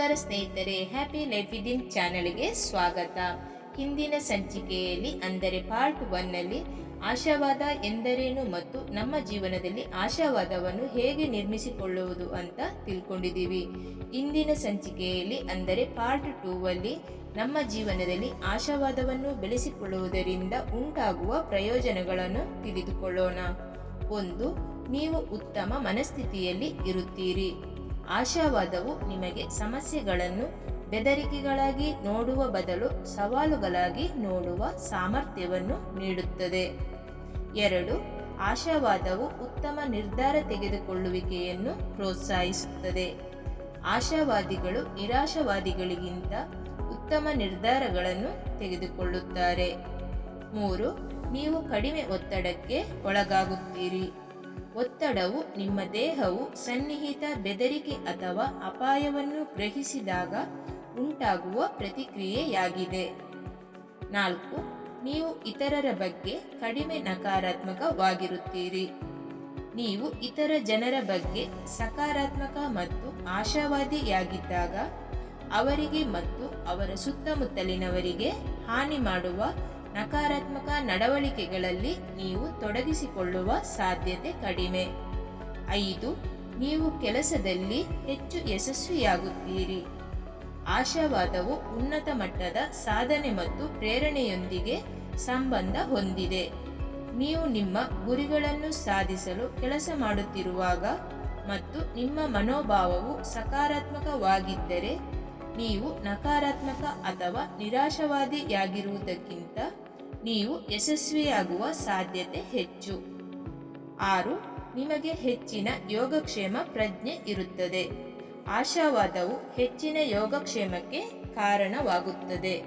ನಮಸ್ಕಾರ ಸ್ನೇಹಿತರೆ happy life within ಚಾನಲ್ಗೆ ಸ್ವಾಗತ. ಹಿಂದಿನ ಸಂಚಿಕೆಯಲ್ಲಿ ಅಂದರೆ ಪಾರ್ಟ್ ಒನ್ನಲ್ಲಿ ಆಶಾವಾದ ಎಂದರೇನು ಮತ್ತು ನಮ್ಮ ಜೀವನದಲ್ಲಿ ಆಶಾವಾದವನ್ನು ಹೇಗೆ ನಿರ್ಮಿಸಿಕೊಳ್ಳುವುದು ಅಂತ ತಿಳ್ಕೊಂಡಿದ್ದೀವಿ. ಇಂದಿನ ಸಂಚಿಕೆಯಲ್ಲಿ ಅಂದರೆ ಪಾರ್ಟ್ ಟೂವಲ್ಲಿ ನಮ್ಮ ಜೀವನದಲ್ಲಿ ಆಶಾವಾದವನ್ನು ಬೆಳೆಸಿಕೊಳ್ಳುವುದರಿಂದ ಉಂಟಾಗುವ ಪ್ರಯೋಜನಗಳನ್ನು ತಿಳಿದುಕೊಳ್ಳೋಣ. ಒಂದು, ನೀವು ಉತ್ತಮ ಮನಸ್ಥಿತಿಯಲ್ಲಿ ಇರುತ್ತೀರಿ. ಆಶಾವಾದವು ನಿಮಗೆ ಸಮಸ್ಯೆಗಳನ್ನು ಬೆದರಿಕೆಗಳಾಗಿ ನೋಡುವ ಬದಲು ಸವಾಲುಗಳಾಗಿ ನೋಡುವ ಸಾಮರ್ಥ್ಯವನ್ನು ನೀಡುತ್ತದೆ. ಎರಡು, ಆಶಾವಾದವು ಉತ್ತಮ ನಿರ್ಧಾರ ತೆಗೆದುಕೊಳ್ಳುವಿಕೆಯನ್ನು ಪ್ರೋತ್ಸಾಹಿಸುತ್ತದೆ. ಆಶಾವಾದಿಗಳು ನಿರಾಶಾವಾದಿಗಳಿಗಿಂತ ಉತ್ತಮ ನಿರ್ಧಾರಗಳನ್ನು ತೆಗೆದುಕೊಳ್ಳುತ್ತಾರೆ. ಮೂರು, ನೀವು ಕಡಿಮೆ ಒತ್ತಡಕ್ಕೆ ಒಳಗಾಗುತ್ತೀರಿ. ಒತ್ತಡವು ನಿಮ್ಮ ದೇಹವು ಸನ್ನಿಹಿತ ಬೆದರಿಕೆ ಅಥವಾ ಅಪಾಯವನ್ನು ಗ್ರಹಿಸಿದಾಗ ಉಂಟಾಗುವ ಪ್ರತಿಕ್ರಿಯೆಯಾಗಿದೆ. ನಾಲ್ಕು, ನೀವು ಇತರರ ಬಗ್ಗೆ ಕಡಿಮೆ ನಕಾರಾತ್ಮಕವಾಗಿರುತ್ತೀರಿ. ನೀವು ಇತರ ಜನರ ಬಗ್ಗೆ ಸಕಾರಾತ್ಮಕ ಮತ್ತು ಆಶಾವಾದಿಯಾಗಿದ್ದಾಗ, ಅವರಿಗೆ ಮತ್ತು ಅವರ ಸುತ್ತಮುತ್ತಲಿನವರಿಗೆ ಹಾನಿ ಮಾಡುವ ನಕಾರಾತ್ಮಕ ನಡವಳಿಕೆಗಳಲ್ಲಿ ನೀವು ತೊಡಗಿಸಿಕೊಳ್ಳುವ ಸಾಧ್ಯತೆ ಕಡಿಮೆ. ಐದು, ನೀವು ಕೆಲಸದಲ್ಲಿ ಹೆಚ್ಚು ಯಶಸ್ವಿಯಾಗುತ್ತೀರಿ. ಆಶಾವಾದವು ಉನ್ನತ ಮಟ್ಟದ ಸಾಧನೆ ಮತ್ತು ಪ್ರೇರಣೆಯೊಂದಿಗೆ ಸಂಬಂಧ ಹೊಂದಿದೆ. ನೀವು ನಿಮ್ಮ ಗುರಿಗಳನ್ನು ಸಾಧಿಸಲು ಕೆಲಸ ಮಾಡುತ್ತಿರುವಾಗ ಮತ್ತು ನಿಮ್ಮ ಮನೋಭಾವವು ಸಕಾರಾತ್ಮಕವಾಗಿದ್ದರೆ, ನೀವು ನಕಾರಾತ್ಮಕ ಅಥವಾ ನಿರಾಶವಾದಿಯಾಗಿರುವುದಕ್ಕಿಂತ ನೀವು ಯಶಸ್ವಿಯಾಗುವ ಸಾಧ್ಯತೆ ಹೆಚ್ಚು. ಆರು, ನಿಮಗೆ ಹೆಚ್ಚಿನ ಯೋಗಕ್ಷೇಮ ಪ್ರಜ್ಞೆ ಇರುತ್ತದೆ. ಆಶಾವಾದವು ಹೆಚ್ಚಿನ ಯೋಗಕ್ಷೇಮಕ್ಕೆ ಕಾರಣವಾಗುತ್ತದೆ.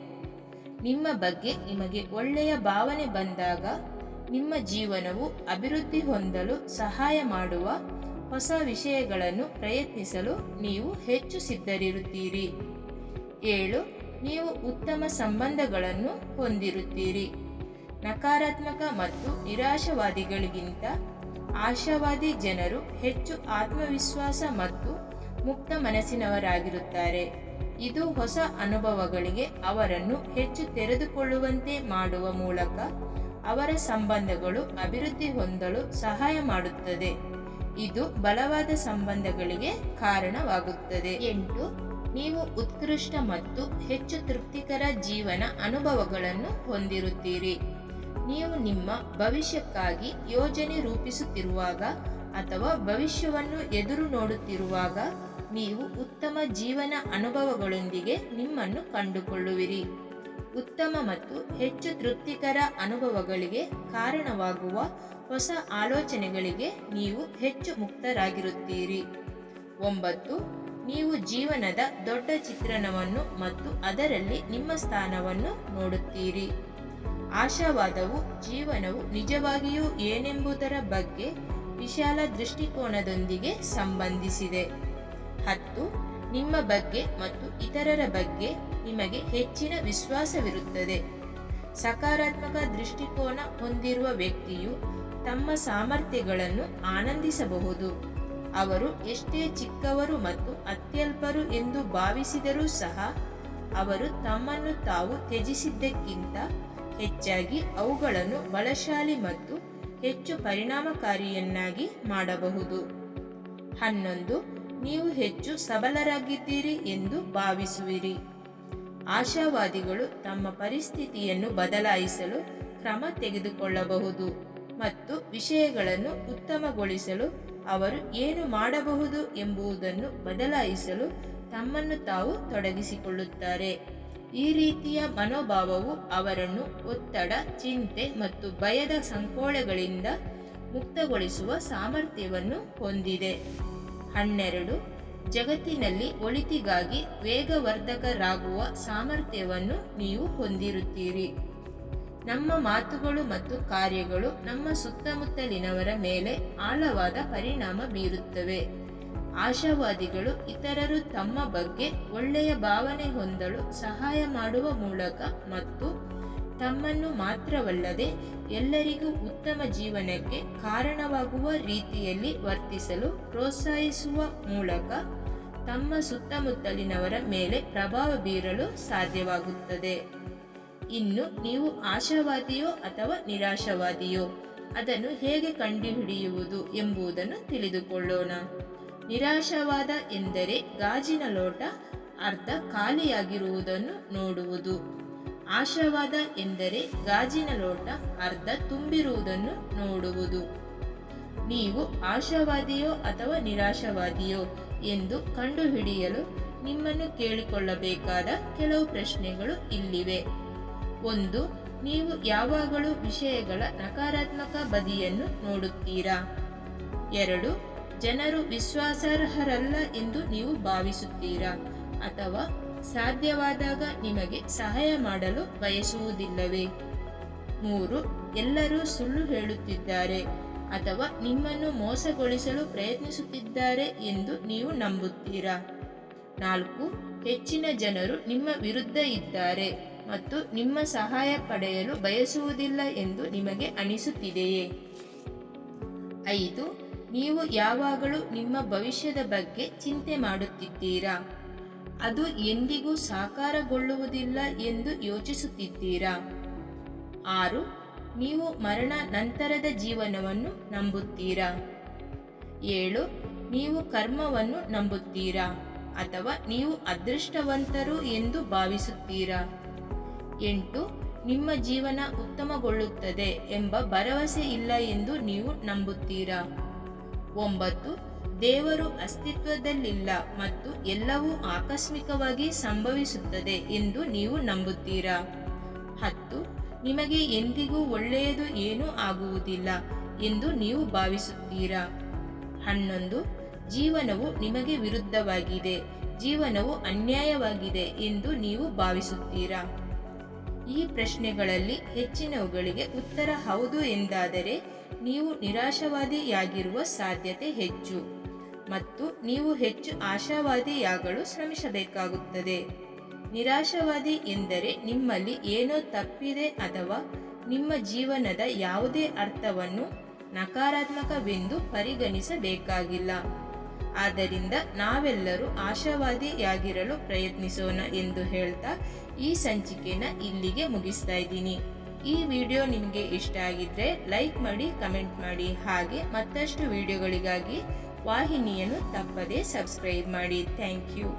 ನಿಮ್ಮ ಬಗ್ಗೆ ನಿಮಗೆ ಒಳ್ಳೆಯ ಭಾವನೆ ಬಂದಾಗ, ನಿಮ್ಮ ಜೀವನವು ಅಭಿವೃದ್ಧಿ ಹೊಂದಲು ಸಹಾಯ ಮಾಡುವ ಹೊಸ ವಿಷಯಗಳನ್ನು ಪ್ರಯತ್ನಿಸಲು ನೀವು ಹೆಚ್ಚು ಸಿದ್ಧರಿರುತ್ತೀರಿ. ಏಳು, ನೀವು ಉತ್ತಮ ಸಂಬಂಧಗಳನ್ನು ಹೊಂದಿರುತ್ತೀರಿ. ನಕಾರಾತ್ಮಕ ಮತ್ತು ನಿರಾಶವಾದಿಗಳಿಗಿಂತ ಆಶಾವಾದಿ ಜನರು ಹೆಚ್ಚು ಆತ್ಮವಿಶ್ವಾಸ ಮತ್ತು ಮುಕ್ತ ಮನಸ್ಸಿನವರಾಗಿರುತ್ತಾರೆ. ಇದು ಹೊಸ ಅನುಭವಗಳಿಗೆ ಅವರನ್ನು ಹೆಚ್ಚು ತೆರೆದುಕೊಳ್ಳುವಂತೆ ಮಾಡುವ ಮೂಲಕ ಅವರ ಸಂಬಂಧಗಳು ಅಭಿವೃದ್ಧಿ ಹೊಂದಲು ಸಹಾಯ ಮಾಡುತ್ತದೆ. ಇದು ಬಲವಾದ ಸಂಬಂಧಗಳಿಗೆ ಕಾರಣವಾಗುತ್ತದೆ. ಎಂಟು, ನೀವು ಉತ್ಕೃಷ್ಟ ಮತ್ತು ಹೆಚ್ಚು ತೃಪ್ತಿಕರ ಜೀವನ ಅನುಭವಗಳನ್ನು ಹೊಂದಿರುತ್ತೀರಿ. ನೀವು ನಿಮ್ಮ ಭವಿಷ್ಯಕ್ಕಾಗಿ ಯೋಜನೆ ರೂಪಿಸುತ್ತಿರುವಾಗ ಅಥವಾ ಭವಿಷ್ಯವನ್ನು ಎದುರು ನೋಡುತ್ತಿರುವಾಗ ನೀವು ಉತ್ತಮ ಜೀವನ ಅನುಭವಗಳೊಂದಿಗೆ ನಿಮ್ಮನ್ನು ಕಂಡುಕೊಳ್ಳುವಿರಿ. ಉತ್ತಮ ಮತ್ತು ಹೆಚ್ಚು ತೃಪ್ತಿಕರ ಅನುಭವಗಳಿಗೆ ಕಾರಣವಾಗುವ ಹೊಸ ಆಲೋಚನೆಗಳಿಗೆ ನೀವು ಹೆಚ್ಚು ಮುಕ್ತರಾಗಿರುತ್ತೀರಿ. ಒಂಬತ್ತು, ನೀವು ಜೀವನದ ದೊಡ್ಡ ಚಿತ್ರಣವನ್ನು ಮತ್ತು ಅದರಲ್ಲಿ ನಿಮ್ಮ ಸ್ಥಾನವನ್ನು ನೋಡುತ್ತೀರಿ. ಆಶಾವಾದವು, ಜೀವನವು ನಿಜವಾಗಿಯೂ ಏನೆಂಬುದರ ಬಗ್ಗೆ ವಿಶಾಲ ದೃಷ್ಟಿಕೋನದೊಂದಿಗೆ ಸಂಬಂಧಿಸಿದೆ. ಹತ್ತು, ನಿಮ್ಮ ಬಗ್ಗೆ ಮತ್ತು ಇತರರ ಬಗ್ಗೆ ನಿಮಗೆ ಹೆಚ್ಚಿನ ವಿಶ್ವಾಸವಿರುತ್ತದೆ. ಸಕಾರಾತ್ಮಕ ದೃಷ್ಟಿಕೋನ ಹೊಂದಿರುವ ವ್ಯಕ್ತಿಯು ತಮ್ಮ ಸಾಮರ್ಥ್ಯಗಳನ್ನು ಆನಂದಿಸಬಹುದು. ಅವರು ಎಷ್ಟೇ ಚಿಕ್ಕವರು ಮತ್ತು ಅತ್ಯಲ್ಪರು ಎಂದು ಭಾವಿಸಿದರೂ ಸಹ ಅವರು ತಮ್ಮನ್ನು ತಾವು ತ್ಯಜಿಸಿದ್ದಕ್ಕಿಂತ ಹೆಚ್ಚಾಗಿ ಅವುಗಳನ್ನು ಬಲಶಾಲಿ ಮತ್ತು ಹೆಚ್ಚು ಪರಿಣಾಮಕಾರಿಯನ್ನಾಗಿ ಮಾಡಬಹುದು. ಹನ್ನೊಂದು, ನೀವು ಹೆಚ್ಚು ಸಬಲರಾಗಿದ್ದೀರಿ ಎಂದು ಭಾವಿಸುವಿರಿ. ಆಶಾವಾದಿಗಳು ತಮ್ಮ ಪರಿಸ್ಥಿತಿಯನ್ನು ಬದಲಾಯಿಸಲು ಕ್ರಮ ತೆಗೆದುಕೊಳ್ಳಬಹುದು ಮತ್ತು ವಿಷಯಗಳನ್ನು ಉತ್ತಮಗೊಳಿಸಲು ಅವರು ಏನು ಮಾಡಬಹುದು ಎಂಬುದನ್ನು ಬದಲಾಯಿಸಲು ತಮ್ಮನ್ನು ತಾವು ತೊಡಗಿಸಿಕೊಳ್ಳುತ್ತಾರೆ. ಈ ರೀತಿಯ ಮನೋಭಾವವು ಅವರನ್ನು ಒತ್ತಡ, ಚಿಂತೆ ಮತ್ತು ಭಯದ ಸಂಕೋಳೆಗಳಿಂದ ಮುಕ್ತಗೊಳಿಸುವ ಸಾಮರ್ಥ್ಯವನ್ನು ಹೊಂದಿದೆ. ಹನ್ನೆರಡು, ಜಗತ್ತಿನಲ್ಲಿ ಒಳಿತಿಗಾಗಿ ವೇಗವರ್ಧಕರಾಗುವ ಸಾಮರ್ಥ್ಯವನ್ನು ನೀವು ಹೊಂದಿರುತ್ತೀರಿ. ನಮ್ಮ ಮಾತುಗಳು ಮತ್ತು ಕಾರ್ಯಗಳು ನಮ್ಮ ಸುತ್ತಮುತ್ತಲಿನವರ ಮೇಲೆ ಆಳವಾದ ಪರಿಣಾಮ ಬೀರುತ್ತವೆ. ಆಶಾವಾದಿಗಳು ಇತರರು ತಮ್ಮ ಬಗ್ಗೆ ಒಳ್ಳೆಯ ಭಾವನೆ ಹೊಂದಲು ಸಹಾಯ ಮಾಡುವ ಮೂಲಕ ಮತ್ತು ತಮ್ಮನ್ನು ಮಾತ್ರವಲ್ಲದೆ ಎಲ್ಲರಿಗೂ ಉತ್ತಮ ಜೀವನಕ್ಕೆ ಕಾರಣವಾಗುವ ರೀತಿಯಲ್ಲಿ ವರ್ತಿಸಲು ಪ್ರೋತ್ಸಾಹಿಸುವ ಮೂಲಕ ತಮ್ಮ ಸುತ್ತಮುತ್ತಲಿನವರ ಮೇಲೆ ಪ್ರಭಾವ ಬೀರಲು ಸಾಧ್ಯವಾಗುತ್ತದೆ. ಇನ್ನು ನೀವು ಆಶಾವಾದಿಯೋ ಅಥವಾ ನಿರಾಶಾವಾದಿಯೋ ಅದನ್ನು ಹೇಗೆ ಕಂಡುಹಿಡಿಯುವುದು ಎಂಬುದನ್ನು ತಿಳಿದುಕೊಳ್ಳೋಣ. ನಿರಾಶಾವಾದ ಎಂದರೆ ಗಾಜಿನ ಲೋಟ, ಅರ್ಧ ಖಾಲಿಯಾಗಿರುವುದನ್ನು ನೋಡುವುದು. ಆಶಾವಾದ ಎಂದರೆ ಗಾಜಿನ ಲೋಟ, ಅರ್ಧ ತುಂಬಿರುವುದನ್ನು ನೋಡುವುದು. ನೀವು ಆಶಾವಾದಿಯೋ ಅಥವಾ ನಿರಾಶಾವಾದಿಯೋ ಎಂದು ಕಂಡುಹಿಡಿಯಲು ನಿಮ್ಮನ್ನು ಕೇಳಿಕೊಳ್ಳಬೇಕಾದ ಕೆಲವು ಪ್ರಶ್ನೆಗಳು ಇಲ್ಲಿವೆ. ಒಂದು, ನೀವು ಯಾವಾಗಲೂ ವಿಷಯಗಳ ನಕಾರಾತ್ಮಕ ಬದಿಯನ್ನು ನೋಡುತ್ತೀರಾ? ಎರಡು ಜನರು ವಿಶ್ವಾಸಾರ್ಹರಲ್ಲ ಎಂದು ನೀವು ಭಾವಿಸುತ್ತೀರಾ? ಅಥವಾ ಸಾಧ್ಯವಾದಾಗ ನಿಮಗೆ ಸಹಾಯ ಮಾಡಲು ಬಯಸುವುದಿಲ್ಲವೇ? ಮೂರು, ಎಲ್ಲರೂ ಸುಳ್ಳು ಹೇಳುತ್ತಿದ್ದಾರೆ ಅಥವಾ ನಿಮ್ಮನ್ನು ಮೋಸಗೊಳಿಸಲು ಪ್ರಯತ್ನಿಸುತ್ತಿದ್ದಾರೆ ಎಂದು ನೀವು ನಂಬುತ್ತೀರಾ? ನಾಲ್ಕು, ಹೆಚ್ಚಿನ ಜನರು ನಿಮ್ಮ ವಿರುದ್ಧ ಇದ್ದಾರೆ ಮತ್ತು ನಿಮ್ಮ ಸಹಾಯ ಪಡೆಯಲು ಬಯಸುವುದಿಲ್ಲ ಎಂದು ನಿಮಗೆ ಅನಿಸುತ್ತಿದೆಯೇ? ಐದು ನೀವು ಯಾವಾಗಲೂ ನಿಮ್ಮ ಭವಿಷ್ಯದ ಬಗ್ಗೆ ಚಿಂತೆ ಮಾಡುತ್ತಿದ್ದೀರಾ? ಅದು ಎಂದಿಗೂ ಸಾಕಾರಗೊಳ್ಳುವುದಿಲ್ಲ ಎಂದು ಯೋಚಿಸುತ್ತಿದ್ದೀರಾ? ಆರು, ನೀವು ಮರಣ ನಂತರದ ಜೀವನವನ್ನು ನಂಬುತ್ತೀರಾ? ಏಳು, ನೀವು ಕರ್ಮವನ್ನು ನಂಬುತ್ತೀರಾ? ಅಥವಾ ನೀವು ಅದೃಷ್ಟವಂತರು ಎಂದು ಭಾವಿಸುತ್ತೀರಾ? ಎಂಟು, ನಿಮ್ಮ ಜೀವನ ಉತ್ತಮಗೊಳ್ಳುತ್ತದೆ ಎಂಬ ಭರವಸೆ ಇಲ್ಲ ಎಂದು ನೀವು ನಂಬುತ್ತೀರಾ? ಒಂಬತ್ತು, ದೇವರು ಅಸ್ತಿತ್ವದಲ್ಲಿಲ್ಲ ಮತ್ತು ಎಲ್ಲವೂ ಆಕಸ್ಮಿಕವಾಗಿ ಸಂಭವಿಸುತ್ತದೆ ಎಂದು ನೀವು ನಂಬುತ್ತೀರಾ? ಹತ್ತು, ನಿಮಗೆ ಎಂದಿಗೂ ಒಳ್ಳೆಯದು ಏನೂ ಆಗುವುದಿಲ್ಲ ಎಂದು ನೀವು ಭಾವಿಸುತ್ತೀರಾ? ಹನ್ನೊಂದು, ಜೀವನವು ನಿಮಗೆ ವಿರುದ್ಧವಾಗಿದೆ, ಜೀವನವು ಅನ್ಯಾಯವಾಗಿದೆ ಎಂದು ನೀವು ಭಾವಿಸುತ್ತೀರಾ? ಈ ಪ್ರಶ್ನೆಗಳಲ್ಲಿ ಹೆಚ್ಚಿನವುಗಳಿಗೆ ಉತ್ತರ ಹೌದು ಎಂದಾದರೆ ನೀವು ನಿರಾಶಾವಾದಿಯಾಗಿರುವ ಸಾಧ್ಯತೆ ಹೆಚ್ಚು ಮತ್ತು ನೀವು ಹೆಚ್ಚು ಆಶಾವಾದಿಯಾಗಲು ಶ್ರಮಿಸಬೇಕಾಗುತ್ತದೆ. ನಿರಾಶಾವಾದಿ ಎಂದರೆ ನಿಮ್ಮಲ್ಲಿ ಏನೋ ತಪ್ಪಿದೆ ಅಥವಾ ನಿಮ್ಮ ಜೀವನದ ಯಾವುದೇ ಅರ್ಥವನ್ನು ನಕಾರಾತ್ಮಕವೆಂದು ಪರಿಗಣಿಸಬೇಕಾಗಿಲ್ಲ. ಆದ್ದರಿಂದ ನಾವೆಲ್ಲರೂ ಆಶಾವಾದಿಯಾಗಿರಲು ಪ್ರಯತ್ನಿಸೋಣ ಎಂದು ಹೇಳ್ತಾ ಈ ಸಂಚಿಕೆನ ಇಲ್ಲಿಗೆ ಮುಗಿಸ್ತಾ ಇದ್ದೀನಿ. ಈ ವಿಡಿಯೋ ನಿಮಗೆ ಇಷ್ಟ ಆಗಿದ್ರೆ ಲೈಕ್ ಮಾಡಿ, ಕಮೆಂಟ್ ಮಾಡಿ. ಹಾಗೆ ಮತ್ತಷ್ಟು ವಿಡಿಯೋಗಳಿಗಾಗಿ ವಾಹಿನಿಯನ್ನು ತಪ್ಪದೇ ಸಬ್ಸ್ಕ್ರೈಬ್ ಮಾಡಿ. Thank you.